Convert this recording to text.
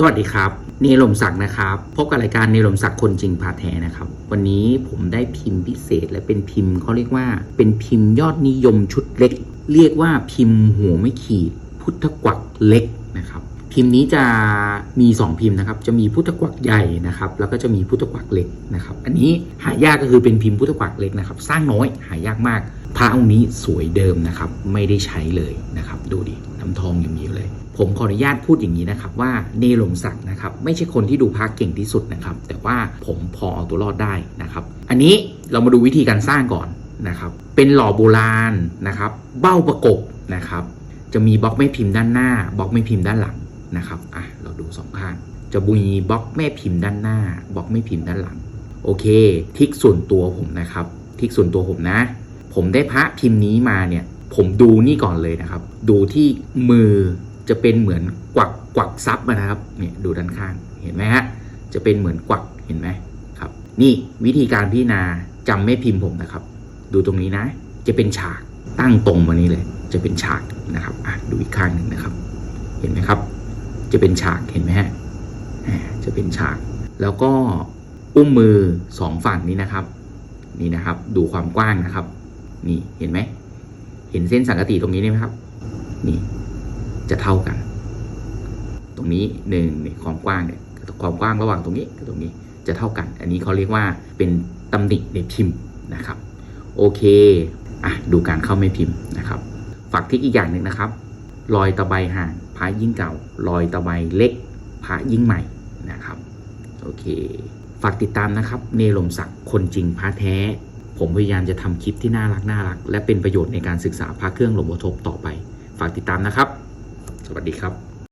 สวัสดีครับเนลมศักดิ์นะครับ พบกับรายการเนลมศักดิ์คนจริงพาแท้นะครับ วันนี้ผมได้พิมพ์พิเศษและเป็นพิมพ์เขาเรียกว่า เป็นพิมพ์ยอดนิยมชุดเล็ก เรียกว่าพิมพ์หัวไม่ขีด พุทธกวักเล็กนะครับ พิมพ์นี้จะมี 2 พิมพ์นะครับ จะมีพุทธกวักใหญ่นะครับ แล้วก็จะมีพุทธกวักเล็กนะครับ อันนี้หายากก็คือเป็นพิมพ์พุทธกวักเล็กนะครับ สร้างน้อยหายากมาก พระองค์นี้สวยเดิมนะครับ ไม่ได้ใช้เลยนะครับ ดูดิน้ำทองยังมีอยู่เลย ผมขออนุญาตพูดอย่างนี้นะครับ ว่าเนหลงศักดิ์นะครับ ไม่ใช่คนที่ดูพระเก่งที่สุดนะครับ แต่ว่าผมพอเอาตัวรอดได้นะครับ อันนี้เรามาดูวิธีการสร้างก่อนนะครับ เป็นหล่อโบราณนะครับ เบ้าประกบนะครับ จะมีบล็อกแม่พิมพ์ด้านหน้าบล็อกแม่พิมพ์ด้านหลังนะครับอะเราดูสองข้างจะมีบล็อกแม่พิมพ์ด้านหน้าบล็อกแม่พิมพ์ด้านหลัง โอเค ทิกส่วนตัวผมนะครับ ทิกส่วนตัวผมนะ ผมได้พระพิมพ์นี้มาเนี่ย ผมดูนี่ก่อนเลยนะครับ ดูที่มือจะเป็นเหมือนกวักกวักซับนะครับเนี่ยดูด้านข้างเห็นไหมฮะจะเป็นเหมือนกวักเห็นไหมครับ นี่วิธีการพิจารณาจำแม่พิมพ์ผมนะครับ ดูตรงนี้นะ จะเป็นฉากตั้งตรงมานี้เลย จะเป็นฉากนะครับอะดูอีกข้างหนึ่งนะครับ เห็นไหมครับ จะเป็นฉากเห็นไหมฮะจะเป็นฉาก แล้วก็อุ้มมือสองฝั่งนี้นะครับ นี่นะครับ ดูความกว้างนะครับ นี่เห็นไหม เห็นเส้นสังกติตรงนี้ไหมครับ นี่ จะเท่ากัน ตรงนี้หนึ่งเนี่ยความกว้างเนี่ยความกว้างระหว่างตรงนี้กับตรงนี้จะเท่ากัน อันนี้เขาเรียกว่าเป็นตำหนิในพิมพ์นะครับ โอเคอะดูการเข้าไม่พิมพ์นะครับฝากทริกอีกอย่างหนึ่งนะครับรอยตะไบห่างพระยิ่งเก่ารอยตะไบเล็กพระยิ่งใหม่นะครับ โอเค ฝากติดตามนะครับ เนลมศักดิ์คนจริงพระแท้ ผมพยายามจะทำคลิปที่น่ารักน่ารัก และเป็นประโยชน์ในการศึกษาพระเครื่องหลวงพ่อทบต่อไป ฝากติดตามนะครับ สวัสดีครับ